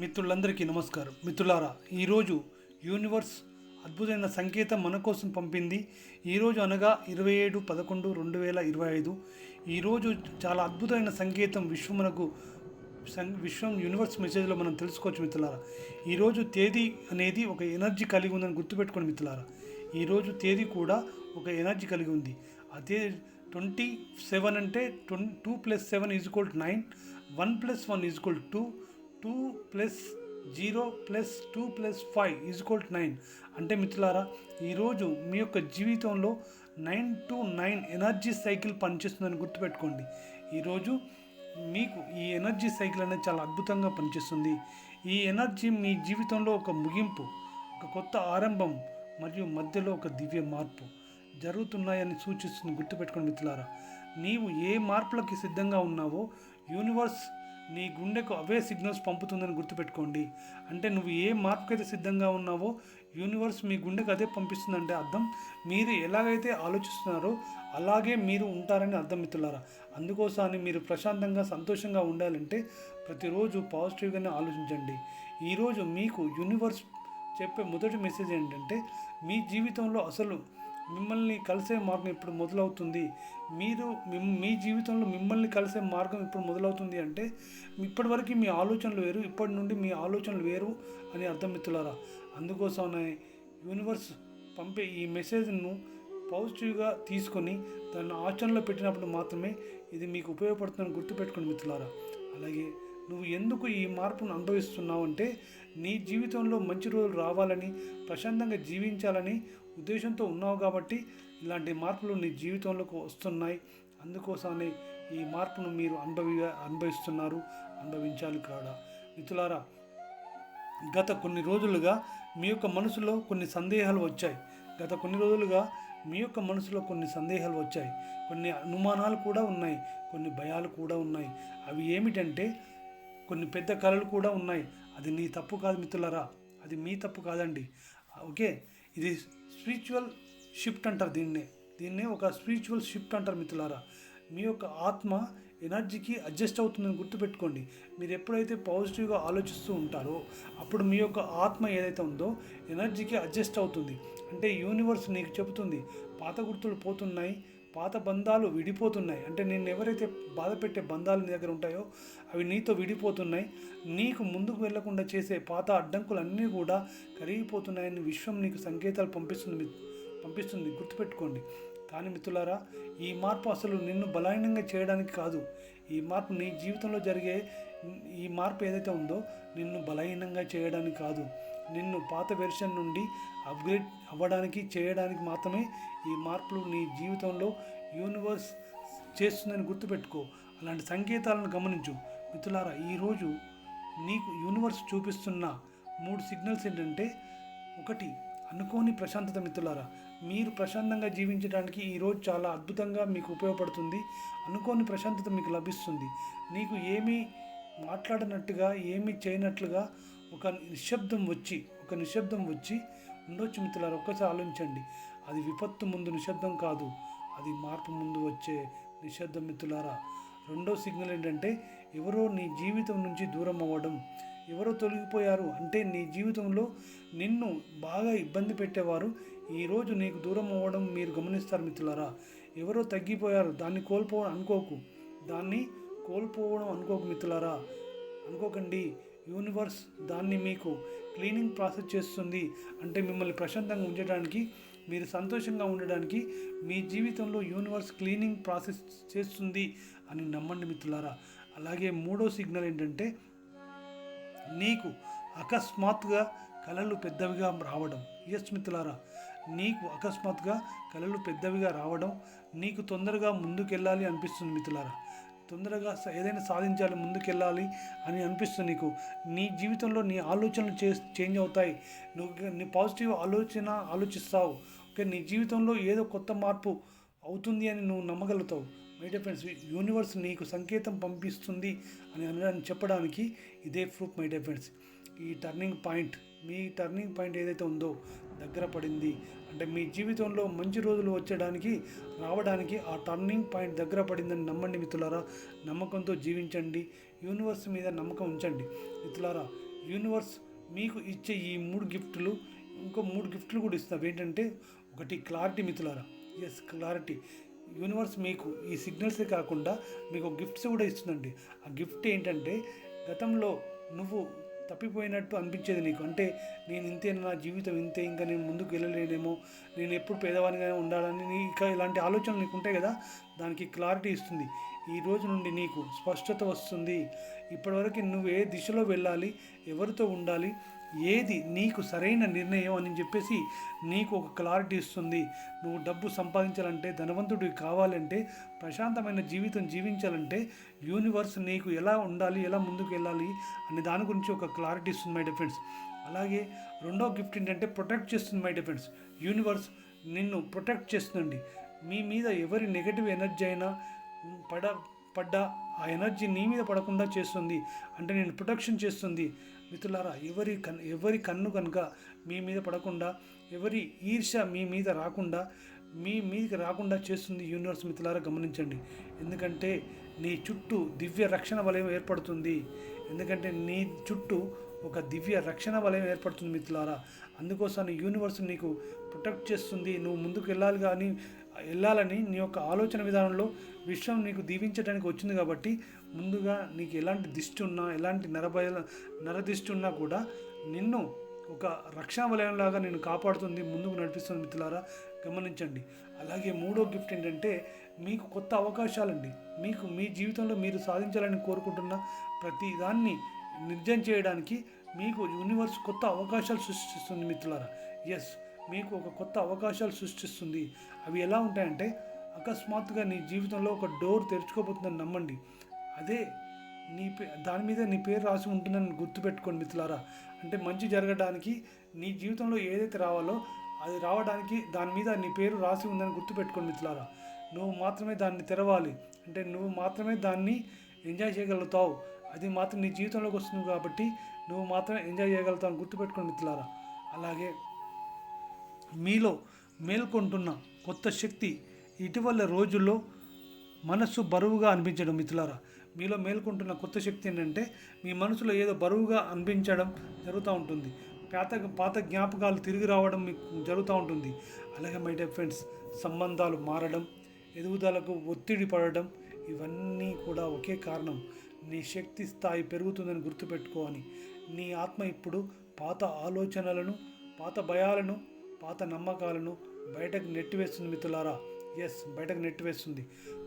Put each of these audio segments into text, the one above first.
మిత్రులందరికీ నమస్కారం. మిత్రులారా ఈరోజు యూనివర్స్ అద్భుతమైన సంకేతం మన కోసం పంపింది. ఈరోజు అనగా ఇరవై ఏడు పదకొండు రెండు వేల ఇరవై ఐదు. ఈరోజు చాలా అద్భుతమైన సంకేతం విశ్వమునకు సం విశ్వం యూనివర్స్ మెసేజ్లో మనం తెలుసుకోవచ్చు మిత్రులారా. ఈరోజు తేదీ అనేది ఒక ఎనర్జీ కలిగి ఉందని గుర్తుపెట్టుకోండి మిత్రులారా. ఈరోజు తేదీ కూడా ఒక ఎనర్జీ కలిగి ఉంది. అదే ట్వంటీ సెవెన్ అంటే twenty two plus seven is equal nine one plus one is equal two two plus zero plus two plus five is to nine. అంటే మిత్రులారా ఈరోజు మీ యొక్క జీవితంలో nine to nine energy cycle పనిచేస్తుందని గుర్తుపెట్టుకోండి. ఈరోజు మీకు ఈ ఎనర్జీ సైకిల్ అనేది చాలా అద్భుతంగా పనిచేస్తుంది. ఈ ఎనర్జీ మీ జీవితంలో ఒక ముగింపు ఒక కొత్త ఆరంభం మరియు మధ్యలో ఒక దివ్య మార్పు జరుగుతున్నాయని సూచిస్తుంది. గుర్తుపెట్టుకోండి మిత్రులారా నీవు ఏ మార్పులకి సిద్ధంగా ఉన్నావో యూనివర్స్ నీ గుండెకు అవే సిగ్నల్స్ పంపుతుందని గుర్తుపెట్టుకోండి. అంటే నువ్వు ఏ మార్పుకైతే సిద్ధంగా ఉన్నావో యూనివర్స్ మీ గుండెకు అదే పంపిస్తుందంటే అర్థం. మీరు ఎలాగైతే ఆలోచిస్తున్నారో అలాగే మీరు ఉంటారని అర్థం మిత్రులారా. అందుకోసమని మీరు ప్రశాంతంగా సంతోషంగా ఉండాలంటే ప్రతిరోజు పాజిటివ్గానే ఆలోచించండి. ఈరోజు మీకు యూనివర్స్ చెప్పే మొదటి మెసేజ్ ఏంటంటే మీ జీవితంలో అసలు మిమ్మల్ని కలిసే మార్గం ఇప్పుడు మొదలవుతుంది. మీరు మీ జీవితంలో మిమ్మల్ని కలిసే మార్గం ఇప్పుడు మొదలవుతుంది అంటే ఇప్పటివరకు మీ ఆలోచనలు వేరు ఇప్పటి నుండి మీ ఆలోచనలు వేరు అని అర్థం మిత్రులారా. అందుకోసమే యూనివర్స్ పంపే ఈ మెసేజ్ను పాజిటివ్గా తీసుకొని దాన్ని ఆచరణలో పెట్టినప్పుడు మాత్రమే ఇది మీకు ఉపయోగపడుతుందని గుర్తుపెట్టుకోండి మిత్రులారా. అలాగే నువ్వు ఎందుకు ఈ మార్పును అనుభవిస్తున్నావు అంటే నీ జీవితంలో మంచి రోజులు రావాలని ప్రశాంతంగా జీవించాలని ఉద్దేశంతో ఉన్నావు కాబట్టి ఇలాంటి మార్పులు నీ జీవితంలోకి వస్తున్నాయి. అందుకోసమే ఈ మార్పును మీరు అనుభవి అనుభవిస్తున్నారు అనుభవించాలి కాడా. మిత్రులారా గత కొన్ని రోజులుగా మీ యొక్క మనసులో కొన్ని సందేహాలు వచ్చాయి. గత కొన్ని రోజులుగా మీ యొక్క మనసులో కొన్ని సందేహాలు వచ్చాయి. కొన్ని అనుమానాలు కూడా ఉన్నాయి కొన్ని భయాలు కూడా ఉన్నాయి. అవి ఏమిటంటే కొన్ని పెద్ద కళలు కూడా ఉన్నాయి. అది నీ తప్పు కాదు మిత్రులరా. అది మీ తప్పు కాదండి. ఓకే ఇది స్పిరిచువల్ షిఫ్ట్ అంటారు దీన్నే. దీన్నే ఒక స్పిరిచువల్ షిఫ్ట్ అంటారు మిత్రులారా. మీ యొక్క ఆత్మ ఎనర్జీకి అడ్జస్ట్ అవుతుందని గుర్తుపెట్టుకోండి. మీరు ఎప్పుడైతే పాజిటివ్గా ఆలోచిస్తూ ఉంటారో అప్పుడు మీ యొక్క ఆత్మ ఏదైతే ఉందో ఎనర్జీకి అడ్జస్ట్ అవుతుంది. అంటే యూనివర్స్ నీకు చెబుతుంది పాత గుర్తులు పోతున్నాయి పాత బంధాలు విడిపోతున్నాయి. అంటే నేను ఎవరైతే బాధ పెట్టే బంధాలు నీ దగ్గర ఉంటాయో అవి నీతో విడిపోతున్నాయి. నీకు ముందుకు వెళ్ళకుండా చేసే పాత అడ్డంకులన్నీ కూడా కరిగిపోతున్నాయని విశ్వం నీకు సంకేతాలు పంపిస్తుంది పంపిస్తుంది. గుర్తుపెట్టుకోండి. కానీ మిత్రులారా ఈ మార్పు అసలు నిన్ను బలహీనంగా చేయడానికి కాదు. ఈ మార్పు నీ జీవితంలో జరిగే ఈ మార్పు ఏదైతే ఉందో నిన్ను బలహీనంగా చేయడానికి కాదు. నిన్ను పాత వెర్షన్ నుండి అప్గ్రేడ్ అవ్వడానికి చేయడానికి మాత్రమే ఈ మార్పులు నీ జీవితంలో యూనివర్స్ చేస్తుందని గుర్తుపెట్టుకో. అలాంటి సంకేతాలను గమనించు. మిత్రులారా ఈరోజు నీకు యూనివర్స్ చూపిస్తున్న మూడు సిగ్నల్స్ ఏంటంటే ఒకటి అనుకోని ప్రశాంతత మిత్రులారా. మీరు ప్రశాంతంగా జీవించడానికి ఈరోజు చాలా అద్భుతంగా మీకు ఉపయోగపడుతుంది. అనుకోని ప్రశాంతత మీకు లభిస్తుంది. నీకు ఏమీ మాట్లాడినట్టుగా ఏమీ చేయనట్లుగా ఒక నిశ్శబ్దం వచ్చి ఒక నిశ్శబ్దం వచ్చి ఉండొచ్చు మిత్రులారా ఒక్కసారి ఆలోచించండి. అది విపత్తు ముందు నిశ్శబ్దం కాదు అది మార్పు ముందు వచ్చే నిశ్శబ్దం మిత్రులారా. రెండో సిగ్నల్ ఏంటంటే ఎవరో నీ జీవితం నుంచి దూరం అవ్వడం ఎవరో తొలగిపోయారు అంటే నీ జీవితంలో నిన్ను బాగా ఇబ్బంది పెట్టేవారు ఈరోజు నీకు దూరం అవ్వడం మీరు గమనిస్తారు మిత్రులారా. ఎవరో తగ్గిపోయారు దాన్ని కోల్పోవడం అనుకోకు దాన్ని కోల్పోవడం అనుకోకు మిత్రులారా. అనుకోకండి యూనివర్స్ దాన్ని మీకు క్లీనింగ్ ప్రాసెస్ చేస్తుంది. అంటే మిమ్మల్ని ప్రశాంతంగా ఉంచడానికి మీరు సంతోషంగా ఉండడానికి మీ జీవితంలో యూనివర్స్ క్లీనింగ్ ప్రాసెస్ చేస్తుంది అని నమ్మండి మిత్రులారా. అలాగే మూడో సిగ్నల్ ఏంటంటే నీకు అకస్మాత్తుగా కళలు పెద్దవిగా రావడం. ఎస్ మిత్రులారా. నీకు అకస్మాత్తుగా కళలు పెద్దవిగా రావడం నీకు తొందరగా ముందుకెళ్ళాలి అనిపిస్తుంది మిత్రులారా. తొందరగా ఏదైనా సాధించాలి ముందుకెళ్ళాలి అని అనిపిస్తుంది నీకు. నీ జీవితంలో నీ ఆలోచనలు చే చేంజ్ అవుతాయి. నువ్వు నీ పాజిటివ్ ఆలోచన ఆలోచిస్తావు. ఓకే నీ జీవితంలో ఏదో కొత్త మార్పు అవుతుంది అని నువ్వు నమ్మగలుగుతావు. మై డియర్ ఫ్రెండ్స్ యూనివర్స్ నీకు సంకేతం పంపిస్తుంది అని అనడానికి చెప్పడానికి ఇదే ప్రూఫ్ మై డియర్ ఫ్రెండ్స్ ఈ టర్నింగ్ పాయింట్ మీ టర్నింగ్ పాయింట్ ఏదైతే ఉందో దగ్గర పడింది. అంటే మీ జీవితంలో మంచి రోజులు వచ్చడానికి రావడానికి ఆ టర్నింగ్ పాయింట్ దగ్గర పడిందని నమ్మండి మిత్రులారా. నమ్మకంతో జీవించండి. యూనివర్స్ మీద నమ్మకం ఉంచండి. మిత్రులారా యూనివర్స్ మీకు ఇచ్చే ఈ మూడు గిఫ్ట్లు ఇంకో మూడు గిఫ్ట్లు కూడా ఇస్తాం. ఏంటంటే ఒకటి క్లారిటీ మిత్రులారా. ఎస్ క్లారిటీ యూనివర్స్ మీకు ఈ సిగ్నల్సే కాకుండా మీకు గిఫ్ట్స్ కూడా ఇస్తుందండి. ఆ గిఫ్ట్ ఏంటంటే గతంలో నువ్వు తప్పిపోయినట్టు అనిపించేది నీకు. అంటే నేను ఇంతే నా జీవితం ఇంతే ఇంకా నేను ముందుకు వెళ్ళలేనేమో నేను ఎప్పుడు పేదవానిగానే ఉండాలని నీ ఇంకా ఇలాంటి ఆలోచనలు నీకు ఉంటాయి కదా దానికి క్లారిటీ ఇస్తుంది. ఈ రోజు నుండి నీకు స్పష్టత వస్తుంది. ఇప్పటివరకు నువ్వు ఏ దిశలో వెళ్ళాలి ఎవరితో ఉండాలి ఏది నీకు సరైన నిర్ణయం అని చెప్పేసి నీకు ఒక క్లారిటీ ఇస్తుంది. నువ్వు డబ్బు సంపాదించాలంటే ధనవంతుడివి కావాలంటే ప్రశాంతమైన జీవితం జీవించాలంటే యూనివర్స్ నీకు ఎలా ఉండాలి ఎలా ముందుకు వెళ్ళాలి అనే దాని గురించి ఒక క్లారిటీ ఇస్తుంది మై డిఫరెండ్స్ అలాగే రెండో గిఫ్ట్ ఏంటంటే ప్రొటెక్ట్ చేస్తుంది మై డిఫరెండ్స్ యూనివర్స్ నిన్ను ప్రొటెక్ట్ చేస్తుందండి. మీ మీద ఎవరి నెగటివ్ ఎనర్జీ అయినా పడ పడ్డా ఆ ఎనర్జీ నీ మీద పడకుండా చేస్తుంది. అంటే నేను ప్రొటెక్షన్ చేస్తుంది. మిత్రులారా ఎవరి కన్ ఎవరి కన్ను కనుక మీ మీద పడకుండా ఎవరి ఈర్ష మీ మీద రాకుండా మీ మీదకి రాకుండా చేస్తుంది యూనివర్స్ మిత్రులారా గమనించండి. ఎందుకంటే నీ చుట్టూ దివ్య రక్షణ వలయం ఏర్పడుతుంది. ఎందుకంటే నీ చుట్టూ ఒక దివ్య రక్షణ వలయం ఏర్పడుతుంది మిత్రులారా. అందుకోసం యూనివర్స్ నీకు ప్రొటెక్ట్ చేస్తుంది. నువ్వు ముందుకు వెళ్ళాలి కానీ వెళ్ళాలని నీ యొక్క ఆలోచన విధానంలో విశ్వం నీకు దీవించడానికి వచ్చింది కాబట్టి ముందుగా నీకు ఎలాంటి దిష్టి ఉన్నా ఎలాంటి నరభయ నరదిష్టి ఉన్నా కూడా నిన్ను ఒక రక్షణ వలయంలాగా నేను కాపాడుతుంది ముందుకు నడిపిస్తుంది మిత్రులారా గమనించండి. అలాగే మూడో గిఫ్ట్ ఏంటంటే మీకు కొత్త అవకాశాలండి. మీకు మీ జీవితంలో మీరు సాధించాలని కోరుకుంటున్న ప్రతి దాన్ని నిర్జయం చేయడానికి మీకు యూనివర్స్ కొత్త అవకాశాలు సృష్టిస్తుంది మిత్రులారా. ఎస్ మీకు ఒక కొత్త అవకాశాలు సృష్టిస్తుంది. అవి ఎలా ఉంటాయంటే అకస్మాత్తుగా నీ జీవితంలో ఒక డోర్ తెరుచుకోబోతుందని నమ్మండి. అదే నీ పే దాని మీద నీ పేరు రాసి ఉంటుందని గుర్తుపెట్టుకోండి మిత్రులారా. అంటే మంచి జరగడానికి నీ జీవితంలో ఏదైతే రావాలో అది రావడానికి దాని మీద నీ పేరు రాసి ఉందని గుర్తుపెట్టుకోండి మిత్రులారా. నువ్వు మాత్రమే దాన్ని తెరవాలి. అంటే నువ్వు మాత్రమే దాన్ని ఎంజాయ్ చేయగలుగుతావు. అది మాత్రం నీ జీవితంలోకి వస్తుంది కాబట్టి నువ్వు మాత్రమే ఎంజాయ్ చేయగలుగుతావు అని గుర్తుపెట్టుకోండి మిత్రులారా. అలాగే మీలో మేల్కొంటున్న కొత్త శక్తి ఇటీవల రోజుల్లో మనస్సు బరువుగా అనిపించడం మిత్రులారా. మీలో మేల్కొంటున్న కొత్త శక్తి ఏంటంటే మీ మనసులో ఏదో బరువుగా అనిపించడం జరుగుతూ ఉంటుంది. పాత పాత జ్ఞాపకాలు తిరిగి రావడం మీకు జరుగుతూ ఉంటుంది. అలాగే మై డియర్ ఫ్రెండ్స్ సంబంధాలు మారడం ఎదుగుదలకు ఒత్తిడి పడడం ఇవన్నీ కూడా ఒకే కారణం. నీ శక్తి స్థాయి పెరుగుతుందని గుర్తుపెట్టుకోని నీ ఆత్మ ఇప్పుడు పాత ఆలోచనలను పాత భయాలను పాత నమ్మకాలను బయటకు నెట్టివేస్తుంది మిత్రులారా. ఎస్ బయటకు నెట్టివేస్తుంది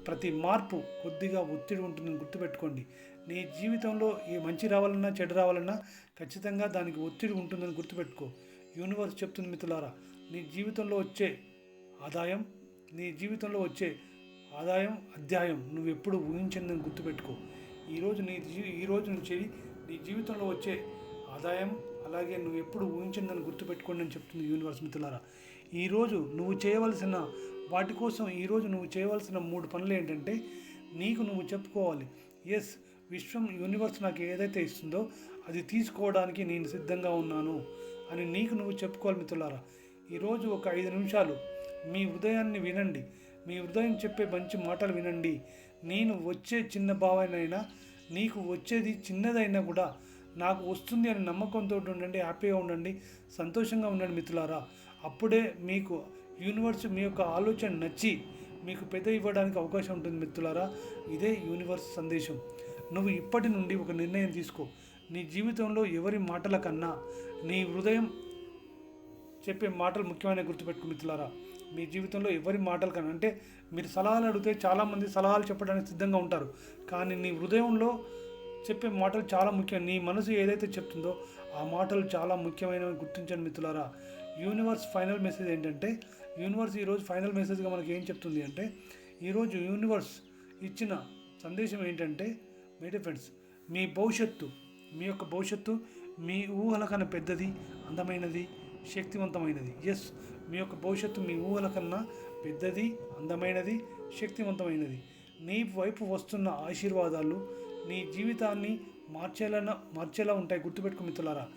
ప్రతి మార్పు కొద్దిగా ఒత్తిడి ఉంటుందని గుర్తుపెట్టుకోండి. నీ జీవితంలో ఏ మంచి రావాలన్నా చెడు రావాలన్నా ఖచ్చితంగా దానికి ఒత్తిడి ఉంటుందని గుర్తుపెట్టుకో. యూనివర్స్ చెప్తుంది మిత్రులారా నీ జీవితంలో వచ్చే ఆదాయం నీ జీవితంలో వచ్చే ఆదాయం అధ్యాయం నువ్వు ఎప్పుడు ఊహించిందని గుర్తుపెట్టుకో. ఈరోజు నీ జీ ఈరోజు నుంచి నీ జీవితంలో వచ్చే ఆదాయం అలాగే నువ్వు ఎప్పుడు ఊహించిందని గుర్తుపెట్టుకోండి అని చెప్తుంది యూనివర్స్ మిత్రులారా. ఈరోజు నువ్వు చేయవలసిన వాటి కోసం ఈరోజు నువ్వు చేయవలసిన మూడు పనులు ఏంటంటే నీకు నువ్వు చెప్పుకోవాలి. ఎస్ విశ్వం యూనివర్స్ నాకు ఏదైతే ఇస్తుందో అది తీసుకోవడానికి నేను సిద్ధంగా ఉన్నాను అని నీకు నువ్వు చెప్పుకోవాలి మిత్రులారా. ఈరోజు ఒక ఐదు నిమిషాలు మీ హృదయాన్ని వినండి. మీ హృదయం చెప్పే మంచి మాటలు వినండి. నేను వచ్చే చిన్న భావనైనా నీకు వచ్చేది చిన్నదైనా కూడా నాకు వస్తుంది అని నమ్మకంతో ఉండండి హ్యాపీగా ఉండండి సంతోషంగా ఉండండి మిత్రులారా. అప్పుడే మీకు యూనివర్స్ మీ యొక్క ఆలోచన నచ్చి మీకు పెద్ద ఇవ్వడానికి అవకాశం ఉంటుంది మిత్రులారా. ఇదే యూనివర్స్ సందేశం. నువ్వు ఇప్పటి నుండి ఒక నిర్ణయం తీసుకో. నీ జీవితంలో ఎవరి మాటల కన్నా నీ హృదయం చెప్పే మాటలు ముఖ్యమైన గుర్తుపెట్టుకు మిత్రులారా. మీ జీవితంలో ఎవరి మాటలు కన్నా అంటే మీరు సలహాలు అడిగితే చాలామంది సలహాలు చెప్పడానికి సిద్ధంగా ఉంటారు. కానీ నీ హృదయంలో చెప్పే మాటలు చాలా ముఖ్యం. నీ మనసు ఏదైతే చెప్తుందో ఆ మాటలు చాలా ముఖ్యమైనవి గుర్తించండి మిత్రులారా. యూనివర్స్ ఫైనల్ మెసేజ్ ఏంటంటే యూనివర్స్ ఈరోజు ఫైనల్ మెసేజ్గా మనకి ఏం చెప్తుంది అంటే ఈరోజు యూనివర్స్ ఇచ్చిన సందేశం ఏంటంటే మై ఫ్రెండ్స్ మీ భవిష్యత్తు మీ యొక్క భవిష్యత్తు మీ ఊహల కన్నా పెద్దది అందమైనది శక్తివంతమైనది. ఎస్ మీ యొక్క భవిష్యత్తు మీ ఊహల కన్నా పెద్దది అందమైనది శక్తివంతమైనది. నీ వైపు వస్తున్న ఆశీర్వాదాలు నీ జీవితాన్ని మార్చేలా మార్చేలా ఉంటాయి. గుర్తుపెట్టుకో మిత్రులారా.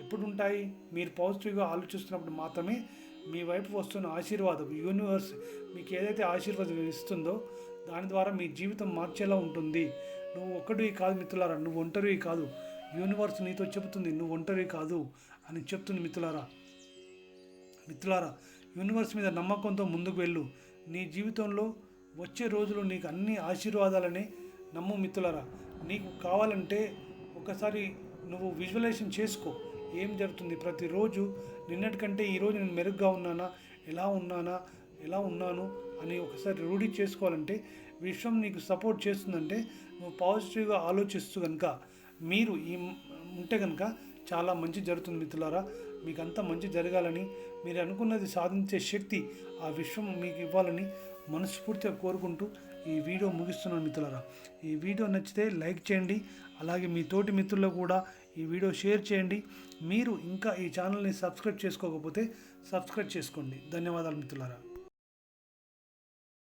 ఎప్పుడు ఉంటాయి మీరు పాజిటివ్గా ఆలోచిస్తున్నప్పుడు మాత్రమే మీ వైపు వస్తున్న ఆశీర్వాదం యూనివర్స్ మీకు ఏదైతే ఆశీర్వాదం ఇస్తుందో దాని ద్వారా మీ జీవితం మార్చేలా ఉంటుంది. నువ్వు ఒక్కడివి కాదు మిత్రులారా నువ్వు ఒంటరివి కాదు. యూనివర్స్ నీతో చెబుతుంది నువ్వు ఒంటరివి కాదు అని చెప్తుంది మిత్రులారా. మిత్రులారా యూనివర్స్ మీద నమ్మకంతో ముందుకు వెళ్ళు. నీ జీవితంలో వచ్చే రోజులు నీకు అన్ని ఆశీర్వాదాలనే నమ్ము మిత్రులారా. నీకు కావాలంటే ఒకసారి నువ్వు విజువలైజేషన్ చేసుకో. ఏం జరుగుతుంది? ప్రతిరోజు నిన్నటికంటే ఈరోజు నేను మెరుగ్గా ఉన్నానా? ఎలా ఉన్నానా? ఎలా ఉన్నాను? అని ఒకసారి రూఢి చేసుకోవాలంటే విశ్వం నీకు సపోర్ట్ చేస్తుందంటే నువ్వు పాజిటివ్గా ఆలోచిస్తూ కనుక మీరు ఈ ఉంటే కనుక చాలా మంచి జరుగుతుంది మిత్రులారా. మీకు అంతా మంచి జరగాలని మీరు అనుకున్నది సాధించే శక్తి ఆ విశ్వం మీకు ఇవ్వాలని మనస్ఫూర్తిగా కోరుకుంటూ ఈ వీడియో ముగిస్తున్నాను మిత్రులారా. ఈ వీడియో నచ్చితే లైక్ చేయండి. అలాగే మీ తోటి మిత్రుల్లో కూడా ఈ వీడియో షేర్ చేయండి. మీరు ఇంకా ఈ ఛానల్ని సబ్స్క్రైబ్ చేసుకోకపోతే సబ్స్క్రైబ్ చేసుకోండి. ధన్యవాదాలు మిత్రులారా.